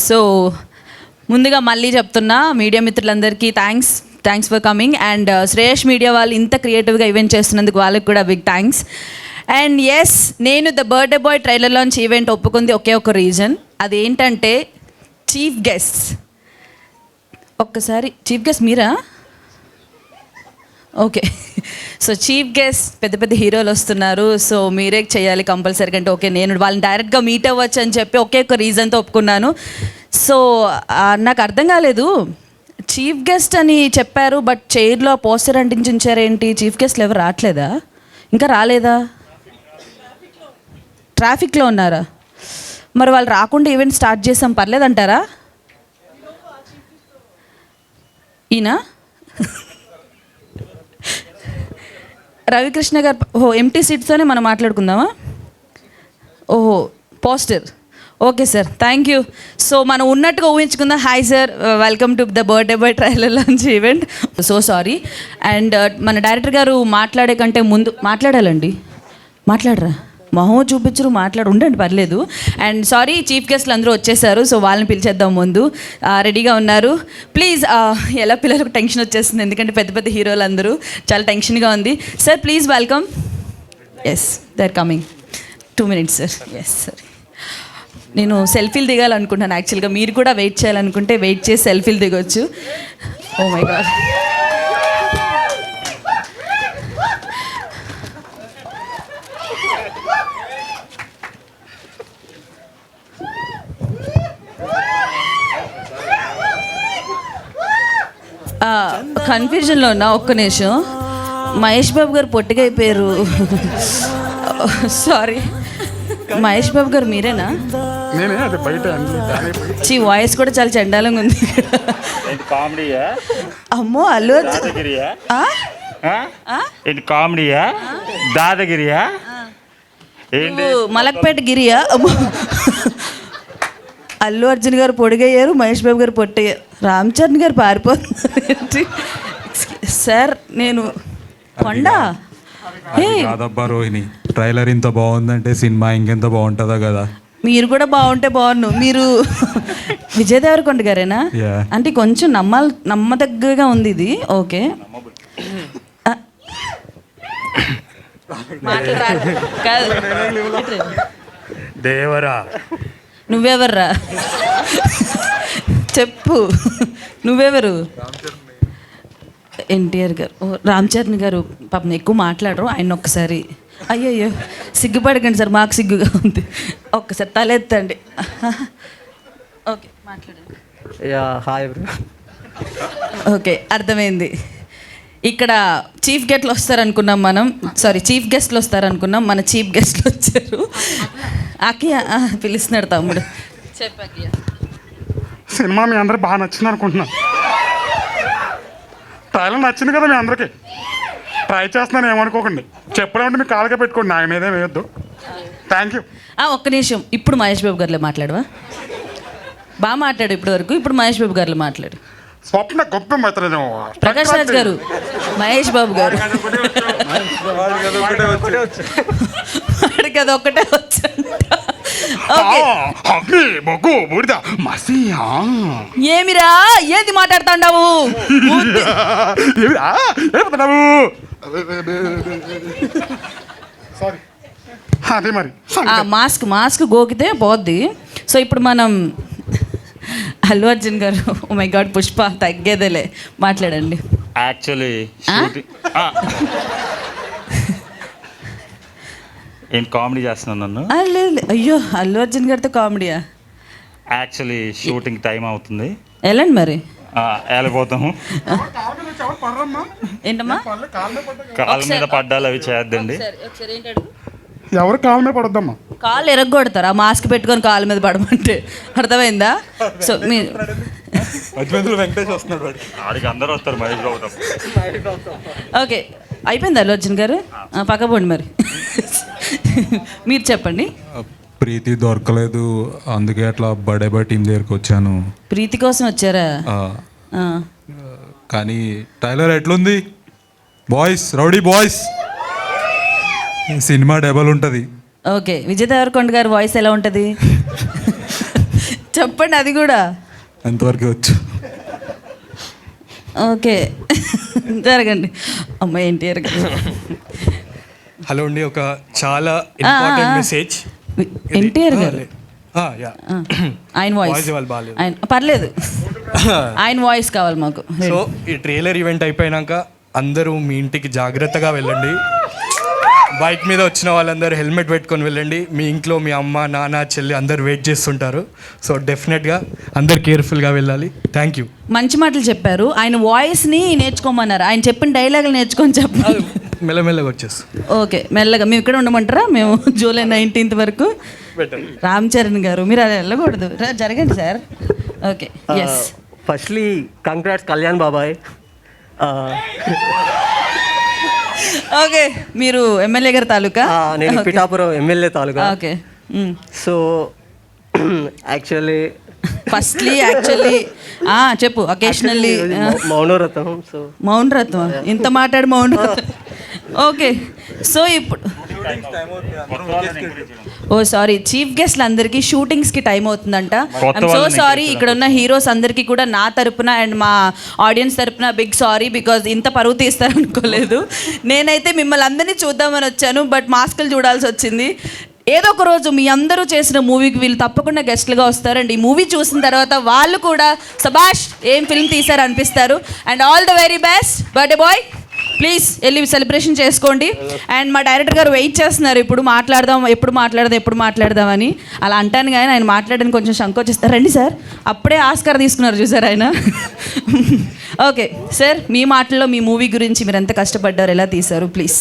So ముందుగా మళ్ళీ చెప్తున్నా మీడియా మిత్రులందరికీ thanks thanks for coming and Shreyas media వాళ్ళు ఇంత క్రియేటివ్గా ఈవెంట్ చేస్తున్నందుకు వాళ్ళకి కూడా బిగ్ థ్యాంక్స్ అండ్ ఎస్ నేను the birthday boy trailer launch event ఒప్పుకుంది ఒకే ఒక రీజన్ అదేంటంటే చీఫ్ గెస్ట్ ఒక్కసారి చీఫ్ గెస్ట్ మీరా? ఓకే సో చీఫ్ గెస్ట్ పెద్ద పెద్ద హీరోలు వస్తున్నారు. సో మీరే చేయాలి కంపల్సరీగా అంటే ఓకే నేను వాళ్ళని డైరెక్ట్గా మీట్ అవ్వచ్చు అని చెప్పి ఒకే ఒక రీజన్తో ఒప్పుకున్నాను. సో నాకు అర్థం కాలేదు. చీఫ్ గెస్ట్ అని చెప్పారు బట్ చైర్లో పోస్టర్ అంటించారేంటి చీఫ్ గెస్ట్లు ఎవరు రావట్లేదా ఇంకా రాలేదా? ట్రాఫిక్లో ఉన్నారా? మరి వాళ్ళు రాకుండా ఈవెంట్ స్టార్ట్ చేసాం పర్లేదంటారా? ఈయన? రవికృష్ణ గారు ఓహో ఎంటీ సీట్స్తోనే మనం మాట్లాడుకుందామా? ఓహో positive okay sir thank you so మనం ఉన్నట్టుగా ఊహించుకుందాం. Hi sir welcome to the birthday boy trailer launch event so sorry and మన డైరెక్టర్ గారు మాట్లాడే కంటే ముందు మాట్లాడాలండి. మాట్లాడరా? మొహం చూపించరు మాట్లాడు ఉండండి పర్లేదు. అండ్ సారీ చీఫ్ గెస్ట్లు అందరూ వచ్చేసారు సో వాళ్ళని పిలిచేద్దాం ముందు. రెడీగా ఉన్నారు. ప్లీజ్ ఎలా పిల్లలకు టెన్షన్ వచ్చేస్తుంది? ఎందుకంటే పెద్ద పెద్ద హీరోలు అందరూ. చాలా టెన్షన్గా ఉంది. Sir please welcome yes they are coming two minutes sir yes sir నేను సెల్ఫీలు దిగాలనుకుంటున్నాను యాక్చువల్గా మీరు కూడా వెయిట్ చేయాలనుకుంటే వెయిట్ చేసి సెల్ఫీలు దిగొచ్చు. ఓ మై గాడ్ కన్ఫ్యూజన్లో ఉన్నా ఒక్క నిమిషం. మహేష్ బాబు గారు పొట్టిగా అయిపోయారు. సారీ మహేష్ బాబు గారు మీరేనా. చీ వాయిస్ కూడా చాలా చండాలంగా ఉంది. అమ్మో అల్లు? ఏంటి కామెడీయా? దాదగిరియా? ఏంటి? మలక్పేట గిరియా? అమ్మో. అల్లు అర్జున్ గారు పొడిగయ్యారు మహేష్ బాబు గారు పొట్టయ్యారు రామ్ చరణ్ గారు పారిపోతున్నారు ఏంటి? సార్ నేను కొండ? కాదబ్బా రోహిణి. ట్రైలర్ ఇంత బాగుందంటే సినిమా ఇంకెంత బాగుంటుందా కదా. మీరు కూడా బాగుంటే బాగున్ను మీరు విజయ్ దేవరకొండ గారేనా. అంటే కొంచెం నమ్మాలి నమ్మదగ్గగా ఉంది ఇది. ఓకే. దేవరా నువ్వెవర్రా? చెప్పు. నువ్వెవరు? ఎన్టీఆర్ గారు. ఓ, రామ్ చరణ్ గారు పాపం ఎక్కువ మాట్లాడరు ఆయన ఒక్కసారి. అయ్యయ్యో సిగ్గుపడకండి సార్ మాకు సిగ్గుగా ఉంది. ఒక్కసారి తలెత్తండి. ఓకే మాట్లాడండి. యా హాయ్ ఓకే అర్థమైంది. ఇక్కడ చీఫ్ గెస్ట్లు వస్తారనుకున్నాం మనం. సారీ చీఫ్ గెస్ట్లు వస్తారనుకున్నాం. మన చీఫ్ గెస్ట్లు వచ్చారు. అకియా ఆ, పిలుస్తున్నాడు తమ్ముడు. చెప్పకియా సినిమా మీ అందరికి బాగా నచ్చింది అనుకుంటున్నాను ట్రైలర్ నచ్చింది కదా మీ అందరికి? ట్రై చేస్తున్నాను ఏమనుకోకండి. చెప్పడం అంటే మీ కాళ్ళకే పెట్టుకోండి నా మీదే వేయొద్దు. థ్యాంక్ యూ ఆ, ఒక్క నిమిషం. ఇప్పుడు మహేష్ బాబు గారిలో మాట్లాడవా? బాగా మాట్లాడు ఇప్పటి వరకు ఇప్పుడు మహేష్ బాబు గారిలో మాట్లాడు. స్వప్న గొప్ప ప్రకాష్ రాజ్ గారు మహేష్ బాబు గారు. వాడికి అది వచ్చంట. ఆ. ఏమిరా? ఏది మాట్లాడుతాండావు? ఏమిరా? ఏమిపోతున్నావు సారీ అదే మరి. ఆ మాస్క్ మాస్క్ గోకితే పోద్ది. సో ఇప్పుడు మనం అల్లు అర్జున్ గారు ఓ మై గాడ్ పుష్ప తగ్గేదేలే. మాట్లాడండి. యాక్చువల్లీ ఏంటి కామెడీ చేస్తున్నాను నన్ను? లేదు లేదు. అయ్యో అల్లు అర్జున్ గారితో కామెడీయా? యాక్చువల్లీ షూటింగ్ టైం అవుతుంది. వెళ్ళండి మరి? ఆ, వెళ్ళిపోతాము ఏంటమ్మా? కాళ్ళ మీద పడ్డాలు అవి చేద్దండి. ఎవరు పడొద్దమ్మా? కాళ్ళు ఎరగొడతారు. ఆ మాస్క్ పెట్టుకొని కాళ్ళ మీద పడమంటే. అర్థమైందా? సో మీ వెంకటేష్ వస్తున్నాడు వాడు ఆడికి అందరూ వస్తారు మహేష్ బాబు తప్ప. ఓకే. అయిపోయింది అల్లు అర్జున్ గారు? ఆ, పక్కపోండి మరి. మీరు చెప్పండి. ప్రీతి దొరకలేదు. అందుకే అట్లా బడే బై టీం దగ్గరికి వచ్చాను. ప్రీతి కోసం వచ్చారా. కానీ ట్రైలర్ ఎట్లుంది? Boys rowdy boys cinema double ఉంటుంది. ఓకే. విజయ్ దేవరకొండ గారి వాయిస్ ఎలా ఉంటుంది? చెప్పండి అది కూడా. ఎంతవరకు వచ్చు. ఓకే. జరగండి. అమ్మ ఎన్టీఆర్ గారు హలో అండి ఒక చాలా ఇంపార్టెంట్. మెసేజ్ ఎన్టీఆర్ గారు? ఆయన వాయిస్. ఆయన పర్లేదు. ఆయన వాయిస్ కావాలి మాకు. సో ఈ ట్రైలర్ ఈవెంట్ అయిపోయినాక అందరూ మీ ఇంటికి జాగ్రత్తగా వెళ్ళండి. బైక్ మీద వచ్చిన వాళ్ళందరూ హెల్మెట్ పెట్టుకొని వెళ్ళండి. మీ ఇంట్లో మీ అమ్మ నాన్న చెల్లి అందరు వెయిట్ చేస్తుంటారు. సో డెఫినెట్గా అందరు కేర్ఫుల్గా వెళ్ళాలి. థ్యాంక్ యూ మంచి మాటలు చెప్పారు. ఆయన వాయిస్ని నేర్చుకోమన్నారు. ఆయన చెప్పిన డైలాగులు నేర్చుకొని చెప్పాలి మెల్లమెల్లగా వచ్చేస్తాం ఓకే మెల్లగా. మేము ఇక్కడ ఉండమంటారా? మేము జూలై నైన్టీన్త్ వరకు? రామ్ చరణ్ గారు మీరు అలా వెళ్ళకూడదు. రా, జరగండి sir. Okay yes firstly congrats Kalyan బాబాయ్. ఓకే మీరు ఎమ్మెల్యే గారి తాలూకా? నేను పిఠాపురం ఎమ్మెల్యే తాలూకా. Okay so actually firstly actually చెప్పు అకేషనల్లీ మౌనవ్రతం సో మౌన్ రత్వం ఇంత మాట్లాడు మౌన్ రత్వం ఓకే సో ఇప్పుడు ఓ సారీ చీఫ్ గెస్ట్లు అందరికీ షూటింగ్స్కి టైం అవుతుందంట. ఐమ్ సో సారీ ఇక్కడ ఉన్న హీరోస్ అందరికీ కూడా నా తరపున అండ్ మా ఆడియన్స్ తరపున బిగ్ సారీ బికాజ్ ఇంత పరువు తీస్తారు అనుకోలేదు నేనైతే మిమ్మల్ని అందరినీ చూద్దామని వచ్చాను బట్ మాస్కులు చూడాల్సి వచ్చింది. ఏదో ఒక రోజు మీ అందరూ చేసిన మూవీకి వీళ్ళు తప్పకుండా గెస్ట్లుగా వస్తారండి. ఈ మూవీ చూసిన తర్వాత వాళ్ళు కూడా సభాష్ ఏం ఫిల్మ్ తీశారు? అనిపిస్తారు. And all the very best birthday boy please వెళ్ళి సెలబ్రేషన్ చేసుకోండి. అండ్ మా డైరెక్టర్ గారు వెయిట్ చేస్తున్నారు. ఇప్పుడు మాట్లాడదాం ఎప్పుడు మాట్లాడదాం ఎప్పుడు మాట్లాడదాం అని. అలా అంటాను కానీ ఆయన మాట్లాడడానికి కొంచెం సంకోచిస్తారండి సార్ అప్పుడే ఆస్కార్ తీసుకున్నారు చూసారు ఆయన? ఓకే సార్ మీ మాటల్లో మీ మూవీ గురించి మీరు ఎంత కష్టపడ్డారు? ఎలా తీశారు? ప్లీజ్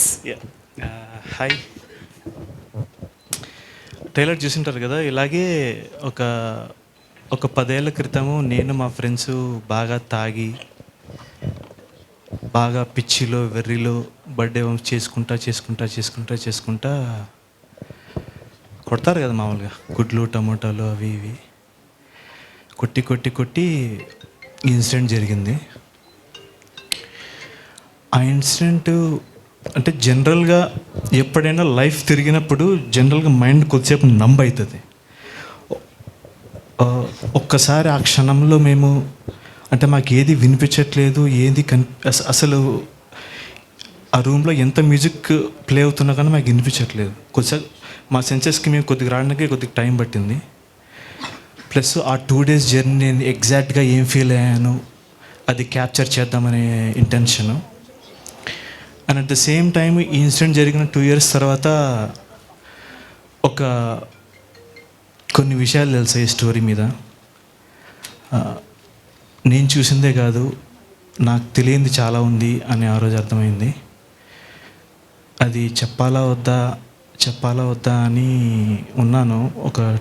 హాయ్ uh, ట్రైలర్ చూసింటారు కదా ఇలాగే ఒక ఒక పదేళ్ళ క్రితము నేను మా ఫ్రెండ్స్ బాగా తాగి బాగా పిచ్చిలో వెర్రిలో బర్త్డే చేసుకుంటా చేసుకుంటా చేసుకుంటా చేసుకుంటా కొడతారు కదా మామూలుగా. గుడ్లు టమోటాలు అవి ఇవి కొట్టి కొట్టి కొట్టి ఇన్సిడెంట్ జరిగింది. ఆ ఇన్సిడెంట్ అంటే జనరల్గా ఎప్పుడైనా లైఫ్ తిరిగినప్పుడు జనరల్గా మైండ్ కొద్దిసేపు నంబ్ అవుతుంది ఒక్కసారి ఆ క్షణంలో మేము అంటే మాకు ఏది వినిపించట్లేదు ఏది కన్ అసలు ఆ రూమ్లో ఎంత మ్యూజిక్ ప్లే అవుతున్నా కానీ మాకు వినిపించట్లేదు. కొద్దిసేపు మా సెన్సెస్కి మేము కొద్దిగా రావడానికి కొద్దిగా టైం పట్టింది. ప్లస్ ఆ టూ డేస్ జర్నీ నేను ఎగ్జాక్ట్గా ఏం ఫీల్ అయ్యాను అది క్యాప్చర్ చేద్దామనే intention. And at the same time ఈ ఇన్సిడెంట్ జరిగిన టూ ఇయర్స్ తర్వాత ఒక కొన్ని విషయాలు తెలుసాయి ఈ స్టోరీ మీద. నేను చూసిందే కాదు నాకు తెలియంది చాలా ఉంది అని ఆ రోజు అర్థమైంది. అది చెప్పాలా వద్దా చెప్పాలా వద్దా అని ఉన్నాను. ఒక